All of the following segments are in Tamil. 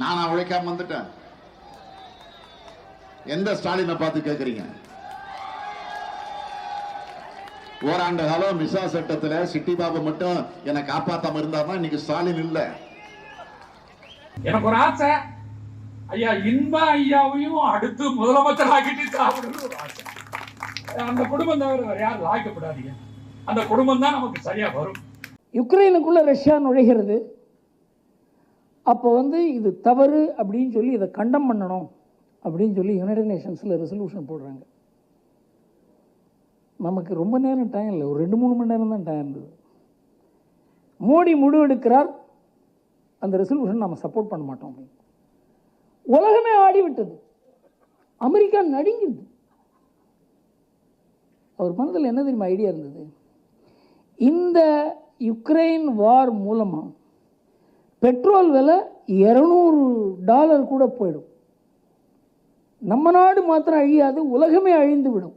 நானா உழைக்காம வந்துட்டேன். எந்த ஸ்டாலினை பார்த்து கேக்குறீங்க? ஓராண்டு காலம் மிசா சட்டத்துல சிட்டி பாபு மட்டும் என்னை காப்பாத்தாம இருந்தாதான் இன்னைக்கு ஸ்டாலின் இல்ல. எனக்கு ஒரு ஆசை. ஐயா இன்ப ஐயாவையும் அடுத்து முதலமைச்சர் ஆக்கிட்டு சாப்பிடணும்னு ஒரு ஆசை. அந்த குடும்பம் தவிர வேற யாரும் லாய்க்கப்படாதீங்க. அந்த குடும்பம் தான் நமக்கு சரியா வரும். யுக்ரைனுக்குள்ளே ரஷ்யா நுழைகிறது. அப்போ வந்து இது தவறு அப்படின்னு சொல்லி இதை கண்டம் பண்ணணும் அப்படின்னு சொல்லி யுனைடெட் நேஷன்ஸில் ரெசல்யூஷன் போடுறாங்க. நமக்கு ரொம்ப நேரம் டைம் இல்லை. ஒரு ரெண்டு மூணு மணி நேரம் தான் டைம் இருந்தது மோடி முடிவெடுக்கிறார் அந்த ரெசல்யூஷன் நம்ம சப்போர்ட் பண்ண மாட்டோம் அப்படின்னு. உலகமே ஆடி விட்டது அமெரிக்கா நடுங்கிது அவர் மனதில் என்ன தெரியுமா ஐடியா இருந்தது? இந்த யுக்ரைன் வார் மூலமாக பெட்ரோல் விலை இரநூறு டாலர் கூட போயிடும். நம்ம நாடு மாத்திரம் அழியாது உலகமே அழிந்து விடும்.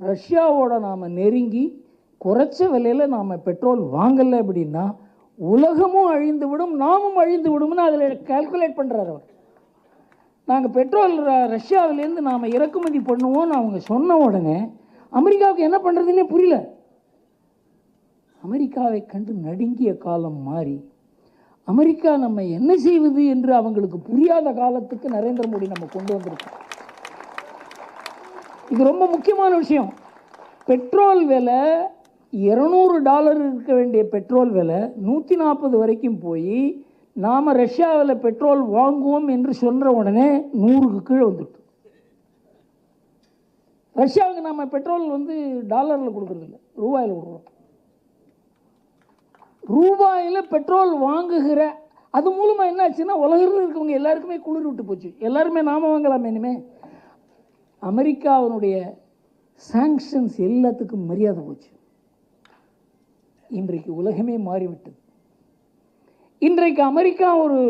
ரஷ்யாவோட நாம் நெருங்கி குறைச்ச விலையில் நாம் பெட்ரோல் வாங்கலை அப்படின்னா உலகமும் அழிந்து விடும் நாமும் அழிந்து விடும்னு அதில் கால்குலேட் பண்ணுறாரு அவர். நாங்கள் பெட்ரோல் ர- ரஷ்யாவிலேருந்து நாம் இறக்குமதி பண்ணுவோம்னு அவங்க சொன்ன உடனே அமெரிக்காவுக்கு என்ன பண்ணுறதுன்னே புரியல. அமெரிக்காவை கண்டு நடுங்கிய காலம் மாறி அமெரிக்கா நம்ம என்ன செய்வது என்று அவங்களுக்கு புரியாத காலத்துக்கு நரேந்திர மோடி நம்ம கொண்டு வந்திருக்கோம் இது ரொம்ப முக்கியமான விஷயம். பெட்ரோல் விலை இருநூறு டாலர் இருக்க வேண்டிய பெட்ரோல் விலை நூற்றி நாற்பது வரைக்கும் போய் நாம் ரஷ்யாவில் பெட்ரோல் வாங்குவோம் என்று சொன்ன உடனே நூறுக்கு கீழே வந்துட்டு ரஷ்யாவுக்கு நம்ம பெட்ரோல் வந்து டாலரில் கொடுக்குறதில்ல ரூபாயில் கொடுக்குறோம். ரூபாயில் பெட்ரோல் வாங்குகிற அது மூலமாக என்ன ஆச்சுன்னா உலகத்தில் இருக்கவங்க எல்லாருக்குமே குளிர் விட்டு போச்சு. எல்லாருமே நாம வாங்கலாமே இனிமே. அமெரிக்காவினுடைய சாங்ஷன்ஸ் எல்லாத்துக்கும் மரியாதை போச்சு. இன்றைக்கு உலகமே மாறிவிட்டது. இன்றைக்கு அமெரிக்கா ஒரு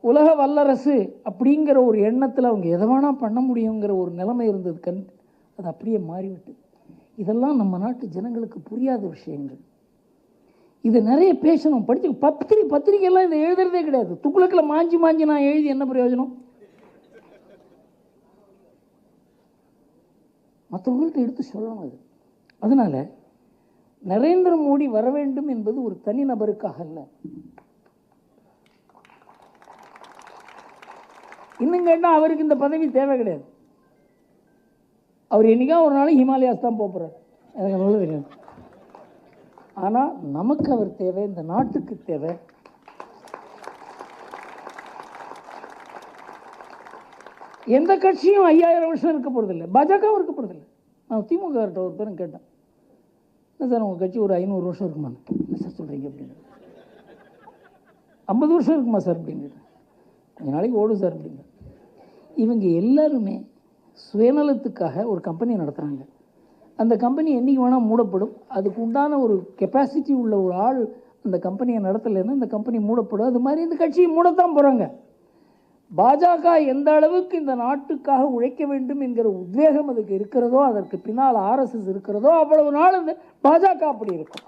உலக வல்லரசு அப்படிங்கிற ஒரு எண்ணத்தில் அவங்க எதை வேணால் பண்ண முடியுங்கிற ஒரு நிலைமை இருந்தது. கண் அது அப்படியே மாறிவிட்டது. இதெல்லாம் நம்ம நாட்டு ஜனங்களுக்கு புரியாத விஷயங்கள். இதை நிறைய பேசணும். படித்து பத்திரிக்கை பத்திரிக்கையெல்லாம் இதை எழுதுறதே கிடையாது. துக்குளக்கில் மாஞ்சி மாஞ்சி நான் எழுதி என்ன பிரயோஜனம்? மற்றவங்கள்ட்ட எடுத்து சொல்லணும் அது. அதனால நரேந்திர மோடி வர வேண்டும் என்பது ஒரு தனிநபருக்காக அல்ல. இன்னும் கேட்டால் அவருக்கு இந்த பதவி தேவை கிடையாது. அவர் என்னைக்கா ஒரு நாள் ஹிமாலயாஸ் தான் போகிறார் எனக்கு நல்லா தெரியாது ஆனால் நமக்கு அவர் தேவை இந்த நாட்டுக்கு தேவை. எந்த கட்சியும் ஐயாயிரம் வருஷம் இருக்க போகிறதில்ல பாஜகவும் இருக்க போகிறதில்ல நான் திமுக ஒரு பேரும் கேட்டேன். என்ன சார் உங்கள் கட்சி ஒரு ஐநூறு வருஷம் இருக்குமா? என்ன சார் சொல்கிறீங்க அப்படின்னு ஐம்பது வருஷம் இருக்குமா சார் அப்படின்னு கொஞ்ச நாளைக்கு ஓடும் சார் அப்படின்னு. இவங்க எல்லாருமே சுயநலத்துக்காக ஒரு கம்பெனி நடத்துகிறாங்க அந்த கம்பெனி என்றைக்கு வேணால் மூடப்படும். அதுக்கு உண்டான ஒரு கெப்பாசிட்டி உள்ள ஒரு ஆள் அந்த கம்பெனியை நடத்தலைன்னா இந்த கம்பெனி மூடப்படும். அது மாதிரி இந்த கட்சியை மூடத்தான் போகிறாங்க பாஜக எந்த அளவுக்கு இந்த நாட்டுக்காக உழைக்க வேண்டும் என்கிற உத்வேகம் அதுக்கு இருக்கிறதோ அதற்கு பின்னால் ஆர்எஸ்எஸ் இருக்கிறதோ அவ்வளவு நாள் அந்த பாஜக அப்படி இருக்கும்.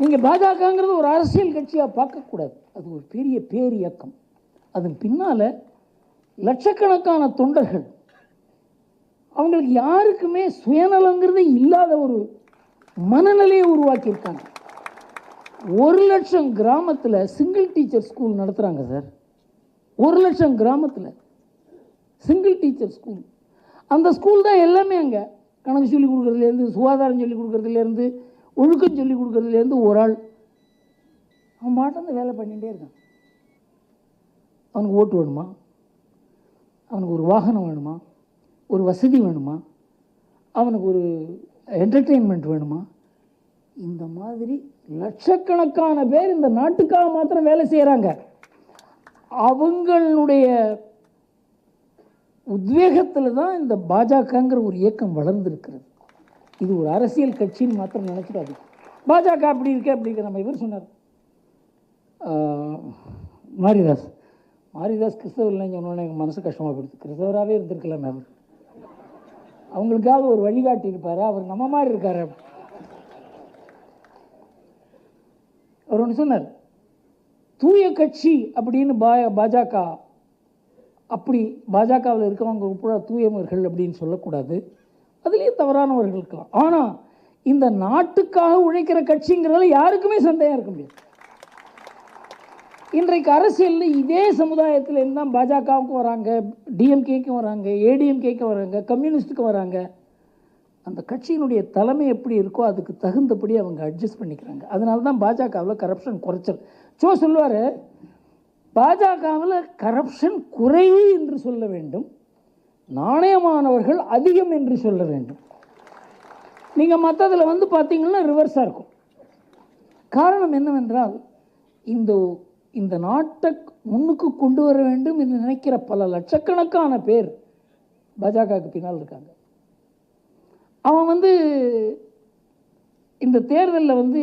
நீங்கள் பாஜகங்கிறது ஒரு அரசியல் கட்சியாக பார்க்கக்கூடாது. அது ஒரு பெரிய பேரியக்கம். அதன் பின்னால் லட்சக்கணக்கான தொண்டர்கள் அவங்களுக்கு யாருக்குமே சுயநலங்கிறது இல்லாத ஒரு மனநிலையை உருவாக்கியிருக்காங்க. ஒரு லட்சம் கிராமத்தில் சிங்கிள் டீச்சர் ஸ்கூல் நடத்துகிறாங்க சார். ஒரு லட்சம் கிராமத்தில் சிங்கிள் டீச்சர் ஸ்கூல் அந்த ஸ்கூல் தான் எல்லாமே அங்கே கணக்கு சொல்லிக் கொடுக்குறதுலேருந்து சுகாதாரம் சொல்லி கொடுக்குறதுலேருந்து ஒழுக்கம் சொல்லிக் கொடுக்குறதுலேருந்து ஒரு ஆள். அவன் பாட்டந்து வேலை பண்ணிகிட்டே இருக்கான். அவனுக்கு ஓட்டு வேணுமா? அவனுக்கு ஒரு வாகனம் வேணுமா? ஒரு வசதி வேணுமா? அவனுக்கு ஒரு என்டர்டெயின்மெண்ட் வேணுமா? இந்த மாதிரி லட்சக்கணக்கான பேர் இந்த நாட்டுக்காக மாத்திரம் வேலை செய்கிறாங்க அவங்களுடைய உத்வேகத்தில் தான் இந்த பாஜகங்கிற ஒரு இயக்கம் வளர்ந்துருக்கிறது. இது ஒரு அரசியல் கட்சின்னு மாத்திரம் நினச்சிடாது பாஜக அப்படி இருக்கு அப்படி நம்ம இவர் சொன்னார். மாரிதாஸ். மாரிதாஸ் கிறிஸ்தவர் இல்லைன்னு சொன்னோன்னே எனக்கு மனசு கஷ்டமாக போயிடுது. கிறிஸ்தவராகவே இருந்திருக்கலாம் அவர். அவங்களுக்காவது ஒரு வழிகாட்டி இருப்பார். அவர் நம்ம மாதிரி இருக்கார். அவர் ஒன்று சொன்னார் தூய கட்சி அப்படின்னு பா பாஜக அப்படி பாஜகவில் இருக்கிறவங்க கூட தூயவர்கள் அப்படின்னு சொல்லக்கூடாது. அதுலேயும் தவறானவர்கள் இருக்கலாம். ஆனால் இந்த நாட்டுக்காக உழைக்கிற கட்சிங்கிறதுல யாருக்குமே சந்தேகம் இருக்க முடியாது. இன்றைக்கு அரசியலில் இதே சமுதாயத்திலேருந்து தான் பாஜகவுக்கும் வராங்க டிஎம்கேக்கும் வராங்க ஏடிஎம்கேக்கும் வராங்க கம்யூனிஸ்ட்டுக்கும் வராங்க. அந்த கட்சியினுடைய தலைமை எப்படி இருக்கோ அதுக்கு தகுந்தபடி அவங்க அட்ஜஸ்ட் பண்ணிக்கிறாங்க. அதனால தான் பாஜகவில் கரப்ஷன் குறைச்சல். சோ சொல்லுவார் பாஜகவில் கரப்ஷன் குறைவு என்று சொல்ல வேண்டும் நாணயமானவர்கள் அதிகம் என்று சொல்ல வேண்டும். நீங்கள் மற்றதில் வந்து பார்த்தீங்கன்னா ரிவர்ஸாக இருக்கும். காரணம் என்னவென்றால் இந்த இந்த நாட்டை முன்னுக்கு கொண்டு வர வேண்டும் என்று நினைக்கிற பல லட்சக்கணக்கான பேர் பாஜகவுக்கு பின்னால் இருக்காங்க. அவன் வந்து இந்த தேர்தலில் வந்து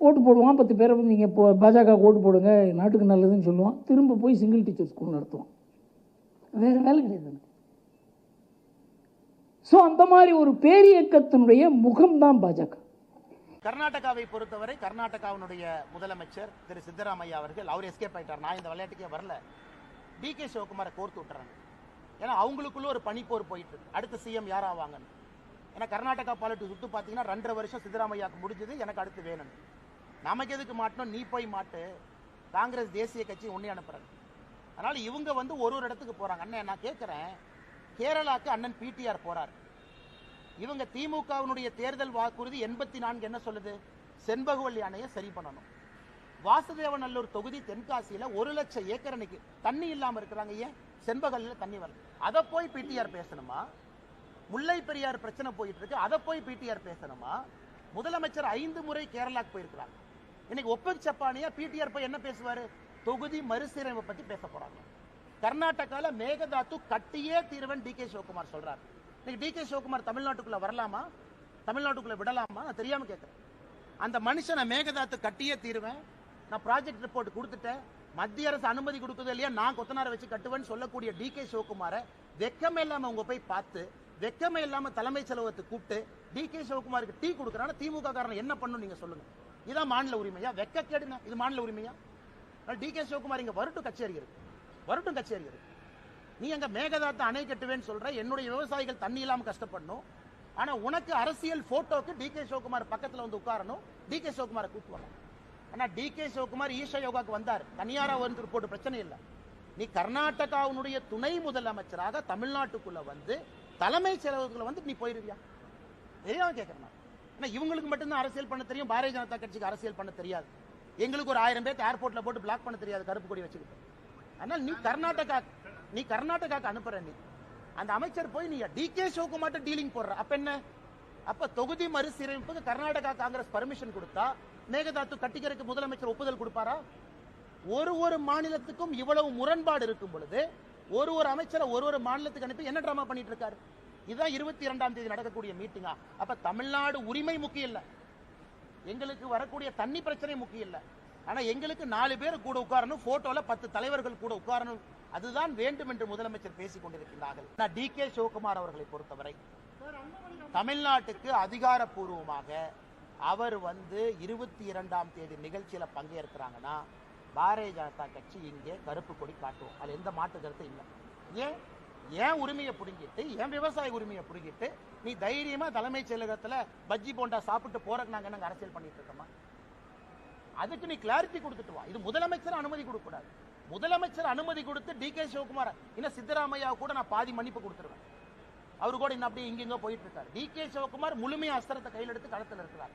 ஓட்டு போடுவான் பத்து பேரை வந்து நீங்கள் இப்போ பாஜக ஓட்டு போடுங்க நாட்டுக்கு நல்லதுன்னு சொல்லுவான். திரும்ப போய் சிங்கிள் டீச்சர் ஸ்கூல் நடத்துவான். வேறு வேலை கிடையாது ஸோ அந்த மாதிரி ஒரு பேரியக்கத்தினுடைய முகம்தான் பாஜக. கர்நாடகாவை பொறுத்தவரை கர்நாடகாவினுடைய முதலமைச்சர் திரு சித்தராமையா அவர்கள் அவர் எஸ்கேப் ஆயிட்டார். நான் இந்த விளையாட்டுக்கே வரல. டி கே சிவகுமாரை கோர்த்து விட்டுறாங்க. ஏன்னா அவங்களுக்குள்ள ஒரு பனிப்போர் போயிட்டு இருக்கு. அடுத்த சிஎம் யாராவாங்கன்னு. ஏன்னா கர்நாடகா பாலிட்டிக்ஸ் சுட்டு பார்த்தீங்கன்னா ரெண்டரை வருஷம் சித்தராமையாக்கு முடிஞ்சது எனக்கு அடுத்து வேணும் நமக்கு எதுக்கு மாட்டணும்? நீ போய் மாட்டு. காங்கிரஸ் தேசிய கட்சி உன்னை அனுப்புறாங்க. அதனால இவங்க வந்து ஒரு ஒரு இடத்துக்கு போறாங்க. அண்ணன் நான் கேட்குறேன் கேரளாக்கு அண்ணன் பிடிஆர் போகிறார் இவங்க திமுகவினுடைய தேர்தல் வாக்குறுதி எண்பத்தி நான்கு என்ன சொல்லுது? செண்பகவல்லி அணையை சரி பண்ணணும். வாசுதேவநல்லூர் தொகுதி தென்காசியில ஒரு லட்சம் ஏக்கர் அன்னைக்கு தண்ணி இல்லாம இருக்கிறாங்க. ஏன்? செண்பகல்ல தண்ணி வரல. அதை போய் பிடிஆர் பேசணுமா? முல்லை பெரியார் பிரச்சனை போயிட்டு இருக்கு. அதை போய் பிடிஆர் பேசணுமா? முதலமைச்சர் ஐந்து முறை கேரளாக்கு போயிருக்கிறாங்க. இன்னைக்கு ஒப்பக் சப்பானியா பிடிஆர் போய் என்ன பேசுவாரு? தொகுதி மறுசீரமைப்பை பத்தி பேச போறாங்க. கர்நாடகாவில் மேகதாத்து கட்டியே தீர்வன் டி கே சிவகுமார் சொல்றாரு. இன்னைக்கு டி கே சிவகுமார் தமிழ்நாட்டுக்குள்ள வரலாமா? தமிழ்நாட்டுக்குள்ள விடலாமா? நான் தெரியாம கேட்கிறேன் அந்த மனுஷனை மேகதாத்து கட்டியே தீருவேன். நான் ப்ராஜெக்ட் ரிப்போர்ட் கொடுத்துட்டேன். மத்திய அரசு அனுமதி கொடுக்குது இல்லையா நான் கொத்தனாரை வச்சு கட்டுவேன்னு சொல்லக்கூடிய டி கே சிவகுமாரை வெக்கமே இல்லாம உங்க போய் பார்த்து வெக்கமே இல்லாம தலைமைச் செலவத்தை கூப்பிட்டு டி கே சிவகுமாருக்கு டீ கொடுக்குறாங்க திமுக காரணம் என்ன பண்ணும் நீங்க சொல்லுங்க. இதான் மாநில உரிமையா? வெக்க கேடுங்க இது மாநில உரிமையா? டி கே சிவகுமார் இங்க வரட்டும் கச்சேரி இருக்கு. வரட்டும் கச்சேரி இருக்கு. நீ அங்க மேகதாத்தை அணை கட்டுவேன்னு சொல்ற என்னுடைய விவசாயிகள் தண்ணி இல்லாம கஷ்டப்படணும். ஆனா உனக்கு அரசியல் போட்டோக்கு டி கே சிவகுமார் பக்கத்துல வந்து உட்காரணும். டி கே சிவகுமாரை கூட்டு வரணும் ஆனா டி கே சிவகுமார் ஈஷா யோகாக்கு வந்தார். தனியாரா வந்து போட்டு பிரச்சனை இல்லை. நீ கர்நாடகாவினுடைய துணை முதலமைச்சராக தமிழ்நாட்டுக்குள்ள வந்து தலைமைச் செயலகத்துக்குள்ள வந்து நீ போயிருவியா? தெரியாம கேட்கறேன். ஏன்னா இவங்களுக்கு மட்டும்தான் அரசியல் பண்ண தெரியும். பாரதிய ஜனதா கட்சிக்கு அரசியல் பண்ண தெரியாது. எங்களுக்கு ஒரு ஆயிரம் பேர்த்து ஏர்போர்ட்ல போட்டு பிளாக் பண்ண தெரியாது. கருப்பு கொடி வச்சுக்கிட்டு. அதனால நீ கர்நாடகா நீ கர்நாடகாக்கு அனுப்புற நீ. அந்த அமைச்சர் போய் நீ டி கே சிவகுமார்ட்ட டீலிங் போடுற. அப்ப என்ன? அப்ப தொகுதி மறுசீரமைப்புக்கு கர்நாடகா காங்கிரஸ் பர்மிஷன் கொடுத்தா மேகதாத்து கட்டிக்கிறதுக்கு முதலமைச்சர் ஒப்புதல் கொடுப்பாரா? ஒரு ஒரு மாநிலத்துக்கும் இவ்வளவு முரண்பாடு இருக்கும் பொழுது ஒரு ஒரு அமைச்சரை ஒரு ஒரு மாநிலத்துக்கு அனுப்பி என்ன ட்ராமா பண்ணிட்டு இருக்காரு இதுதான் இருபத்தி இரண்டாம் தேதி நடக்கக்கூடிய மீட்டிங்கா அப்ப தமிழ்நாடு உரிமை முக்கியம் இல்ல எங்களுக்கு வரக்கூடிய தண்ணி பிரச்சனை முக்கியம் இல்ல ஆனா எங்களுக்கு நாலு பேர் கூட உட்காரணும் போட்டோல பத்து தலைவர்கள் கூட உட்காரணும். அதுதான் வேண்டும் என்று முதலமைச்சர் பேசிக் கொண்டிருக்கிறார்கள் நான் டி கே சிவகுமார் அவர்களை பொறுத்தவரை தமிழ்நாட்டுக்கு அதிகாரப்பூர்வமாக அவர் வந்து இருபத்தி இரண்டாம் தேதி நிகழ்ச்சியில் பங்கேற்கிறாங்கன்னா பாரதிய ஜனதா கட்சி இங்கே கருப்பு கொடி காட்டுவோம். அது எந்த மாற்று கருத்து இல்லை. ஏன்? ஏன் உரிமையை பிடுங்கிட்டு ஏன் விவசாய உரிமையை பிடுங்கிட்டு நீ தைரியமா தலைமைச் செயலகத்தில் பஜ்ஜி போண்டா சாப்பிட்டு போறதுக்கு நாங்க என்னங்க அரசியல் பண்ணிட்டு இருக்கோமா? அதுக்கு நீ கிளாரிட்டி கொடுத்துட்டு வா. இது முதலமைச்சர் அனுமதி கொடுக்கக்கூடாது. முதலமைச்சர் அனுமதி கொடுத்து டி கே சிவகுமார் இன்னும் சித்தராமையா கூட நான் பாதி மன்னிப்பு கொடுத்துருவேன். அவரு கூட இன்னும் அப்படியே இங்கெங்க போயிட்டு இருக்காரு டி கே சிவகுமார் முழுமையா அஸ்திரத்தை கையில் எடுத்து களத்தில் இருக்கிறார்.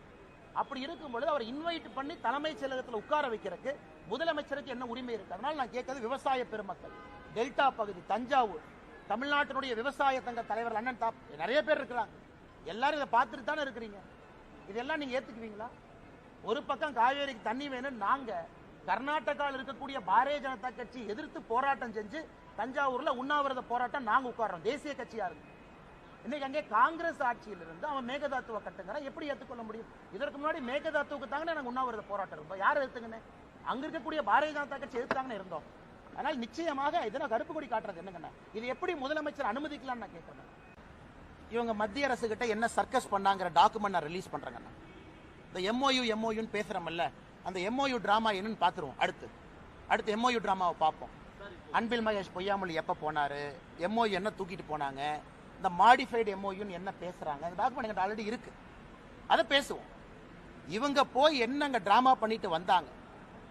அப்படி இருக்கும்பொழுது அவர் இன்வைட் பண்ணி தலைமைச் செயலகத்தில் உட்கார வைக்கிறதுக்கு முதலமைச்சருக்கு என்ன உரிமை இருக்கு? அதனால நான் கேட்கறது விவசாய பெருமக்கள். டெல்டா பகுதி தஞ்சாவூர் தமிழ்நாட்டினுடைய விவசாய சங்க தலைவர் அண்ணன் தாப் நிறைய பேர் இருக்கிறாங்க. எல்லாரும் இதை பார்த்துட்டு தானே இருக்கிறீங்க. இதெல்லாம் நீங்க ஏத்துக்குவீங்களா? ஒரு பக்கம் காவேரிக்கு தண்ணி வேணும் நாங்க கர்நாடகாவில் இருக்கக்கூடிய பாரதிய ஜனதா கட்சி எதிர்த்து போராட்டம் செஞ்சு தஞ்சாவூர்ல உண்ணாவிரத போராட்டம் நாங்க உட்கார்றோம். தேசிய கட்சியா இருக்கு. இன்னைக்கு அங்கே காங்கிரஸ் ஆட்சியில் இருந்து அவன் மேகதாத்துவ கட்டுங்கிறான் எப்படி ஏற்றுக்கொள்ள முடியும்? இதற்கு முன்னாடி மேகதாத்துவுக்கு தாங்க நாங்கள் உண்ணாவிரத போராட்டம் இருந்தோம். யார் எதிர்த்துங்கன்னு? அங்க இருக்கக்கூடிய பாரதிய ஜனதா கட்சி எதிர்த்தாங்கன்னு இருந்தோம். அதனால் நிச்சயமாக இதெல்லாம் கருப்பு கொடி காட்டுறது என்னங்கண்ணா இது எப்படி முதலமைச்சர் அனுமதிக்கலாம்னு நான் கேட்கிறேன். இவங்க மத்திய அரசு கிட்ட என்ன சர்க்கஸ் பண்ணாங்கிற டாக்குமெண்ட் நான் ரிலீஸ் பண்றேங்கண்ணா இந்த எம்ஓயு எம்ஓயுன்னு பேசுகிறோம்ல அந்த எம்ஓயு ட்ராமா என்னன்னு பார்த்துருவோம் அடுத்து. அடுத்து எம்ஓயு ட்ராமாவை பார்ப்போம் அன்பில் மகேஷ் பொய்யாமொழி எப்போ போனாரு எம்ஓயு என்ன தூக்கிட்டு போனாங்க இந்த மாடிஃபைடு எம்ஓயுன்னு என்ன பேசுகிறாங்க அந்த டாக்குமெண்ட் எங்கிட்ட ஆல்ரெடி இருக்குது அதை பேசுவோம். இவங்க போய் என்னங்க ட்ராமா பண்ணிட்டு வந்தாங்க?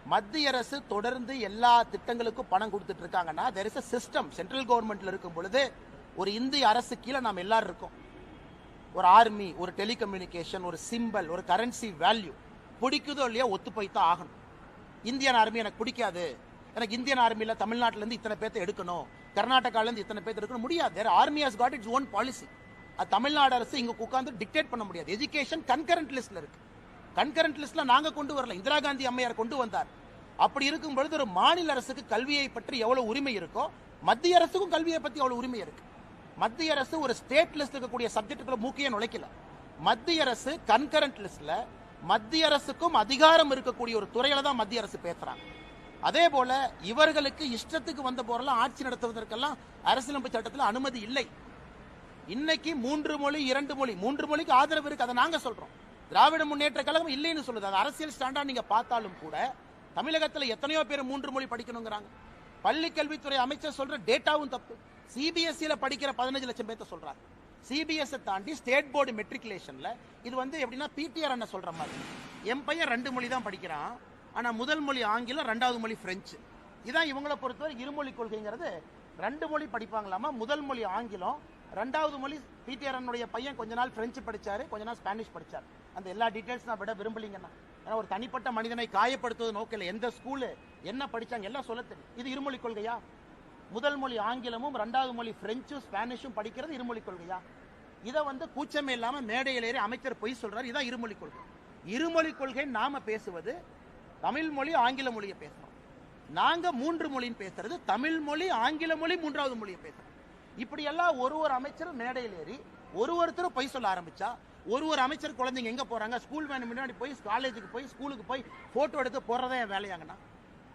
மத்திய அரசு தொடர்ந்து எல்லா திட்டங்களுக்கும் பணம் கொடுத்துட்டு இருக்காங்கன்னா there is a system central கவர்மெண்ட்ல இருக்கும் பொழுது ஒரு இந்திய அரசு கீழே நாம் எல்லாரும் இருக்கோம். ஒரு ஆர்மி ஒரு டெலிகம்யூனிகேஷன் ஒரு சிம்பல் ஒரு கரன்சி வேல்யூ பிடிக்குதோ இல்லையோ ஒத்து போய் தான் ஆகணும். இந்தியன் ஆர்மி எனக்கு பிடிக்காது. எனக்கு இந்தியன் ஆர்மியில் தமிழ்நாட்டிலேருந்து இத்தனை பேர்த்த எடுக்கணும். கர்நாடகாலேருந்து இத்தனை பேர்த்த எடுக்கணும். முடியாது. Army has got its own policy அது தமிழ்நாடு அரசு இங்கே உட்காந்து டிக்டேட் பண்ண முடியாது. எஜுகேஷன் கன்கரண்ட் லிஸ்ட்டில் இருக்கு. கன்கரண்ட் லிஸ்ட்டில் நாங்கள் கொண்டு வரல. இந்திரா காந்தி அம்மையார் கொண்டு வந்தார். அப்படி இருக்கும் பொழுது ஒரு மாநில அரசுக்கு கல்வியை பற்றி எவ்வளோ உரிமை இருக்கோ மத்திய அரசுக்கும் கல்வியை பற்றி அவ்வளோ உரிமை இருக்குது மத்திய அரசு ஒரு ஸ்டேட் லிஸ்ட் இருக்கக்கூடிய சப்ஜெக்ட்டுக்குள்ள மூக்கையே நுழைக்கல. மத்திய அரசு கன்கரண்ட் லிஸ்ட்ல மத்திய அரசுக்கும் அதிகாரம் இருக்கக்கூடிய ஒரு துறையில தான் மத்திய அரசு பேசுறாங்க. அதே போல இவர்களுக்கு இஷ்டத்துக்கு வந்த போறெல்லாம் ஆட்சி நடத்துவதற்கெல்லாம் அரசியலமைப்பு சட்டத்தில் அனுமதி இல்லை. இன்னைக்கு மூன்று மொழி இரண்டு மொழி மூன்று மொழிக்கு ஆதரவு இருக்கு அதை நாங்க சொல்றோம். திராவிட முன்னேற்ற கழகம் இல்லைன்னு சொல்லுது. அது அரசியல் ஸ்டாண்டா நீங்க பார்த்தாலும் கூட தமிழகத்தில் எத்தனையோ பேர் மூன்று மொழி படிக்கணுங்கிறாங்க. பள்ளி கல்வித்துறை அமைச்சர் சொல்ற டேட்டாவும் தப்பு. சிபிஎஸ்சியில படிக்கிற பதினஞ்சு லட்சம் பேர்த்த சொல்றாங்க சிபிஎஸ் தாண்டி ஸ்டேட் போர்டு மெட்ரிகுலேஷன்ல இது வந்து எப்படின்னா பிடிஆர் என்ன சொல்ற மாதிரி. என் பையன் ரெண்டு மொழி தான் படிக்கிறான். ஆனா முதல் மொழி ஆங்கிலம் ரெண்டாவது மொழி பிரெஞ்சு. இதான் இவங்களை பொறுத்தவரை இருமொழி கொள்கைங்கிறது ரெண்டு மொழி படிப்பாங்களாமா? முதல் மொழி ஆங்கிலம் ரெண்டாவது மொழி பிடிஆர் பையன் கொஞ்ச நாள் பிரெஞ்சு படித்தார் கொஞ்ச நாள் ஸ்பானிஷ் படிச்சார். அந்த எல்லா டீட்டெயில்ஸ் நான் விட விரும்பலீங்கன்னா ஏன்னா ஒரு தனிப்பட்ட மனிதனை காயப்படுத்துவது நோக்கில் எந்த ஸ்கூலு என்ன படிச்சாங்க எல்லாம் சொல்ல தெரியும். இது இருமொழி கொள்கையா? முதல் மொழி ஆங்கிலமும் ரெண்டாவது மொழி பிரெஞ்சும் ஸ்பானிஷும் படிக்கிறது இருமொழி கொள்கையா? இதை வந்து கூச்சமே இல்லாமல் மேடையில் ஏறி அமைச்சர் பொய் சொல்றாரு. இதான் இருமொழி கொள்கை. இருமொழி கொள்கை நாம பேசுவது தமிழ் மொழி ஆங்கில மொழியை பேசுறோம். நாங்க மூன்று மொழின்னு பேசுறது தமிழ் மொழி ஆங்கில மொழி மூன்றாவது மொழியை பேசுறோம். இப்படி எல்லாம் ஒரு ஒரு அமைச்சரும் மேடையில் ஏறி ஒரு ஒருத்தரும் பொய் சொல்ல ஆரம்பிச்சா ஒரு ஒரு அமைச்சர் குழந்தைங்க எங்க போறாங்க? ஸ்கூல் வேன் முன்னாடி போய் காலேஜுக்கு போய் ஸ்கூலுக்கு போய் போட்டோ எடுத்து போடுறதே என் வேலையாங்கண்ணா.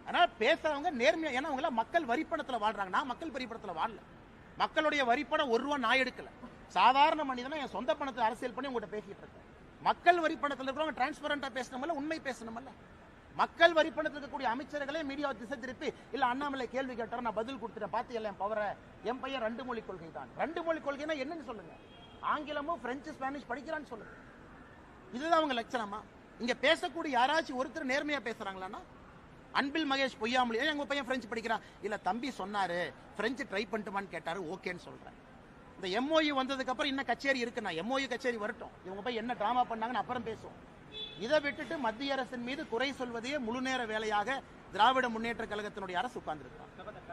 அதனால பேசுறவங்க நேர்மையா ஏன்னா அவங்கள மக்கள் வரிப்பணத்தில் வாழ்றாங்க. நான் மக்கள் வரிப்பணத்தில் வாழல. மக்களுடைய வரிப்பணம் ஒரு ரூபா நான் எடுக்கல. சாதாரண மனிதனா என் சொந்த பணத்தை அரசியல் பண்ணி உங்கள்கிட்ட பேசிட்டு இருக்கேன். மக்கள் வரிப்பணத்தில் இருக்கிறவங்க டிரான்ஸ்பரண்டா பேசணும்ல உண்மை பேசணுமில்ல. மக்கள் வரிப்பணத்தில் இருக்கக்கூடிய அமைச்சர்களே மீடியா திசை திருப்பி இல்ல அண்ணாமலை கேள்வி கேட்டார் நான் பதில் கொடுத்துட்டேன் பார்த்து எல்லாம் பவரை என் பையன் ரெண்டு மொழி கொள்கை தான். ரெண்டு மொழி கொள்கைனா என்னன்னு சொல்லுங்க. ஆங்கிலமும் பிரெஞ்சு ஸ்பானிஷ் படிக்கிறான்னு சொல்லுங்க. இதுதான் அவங்க லட்சணமா? இங்க பேசக்கூடிய யாராச்சும் ஒருத்தர் நேர்மையா பேசுறாங்களான்னா அன்பில் மகேஷ் பொய்யாமொழி. எங்கள் எங்க பையன் பிரெஞ்சு படிக்கிறான் இல்ல தம்பி சொன்னாரு பிரெஞ்சு ட்ரை பண்ணட்டுமான்னு கேட்டாரு ஓகேன்னு சொல்றேன். இந்த எம்ஓயு வந்ததுக்கு அப்புறம் இன்னும் கச்சேரி இருக்குண்ணா. நான் எம்ஓயு கச்சேரி வரட்டும். இவங்க போய் என்ன டிராமா பண்ணாங்கன்னு அப்புறம் பேசுவோம். இதை விட்டுட்டு மத்திய அரசின் மீது குறை சொல்வதையே முழு நேர வேலையாக திராவிட முன்னேற்ற கழகத்தினுடைய அரசு உட்கார்ந்துருக்காங்க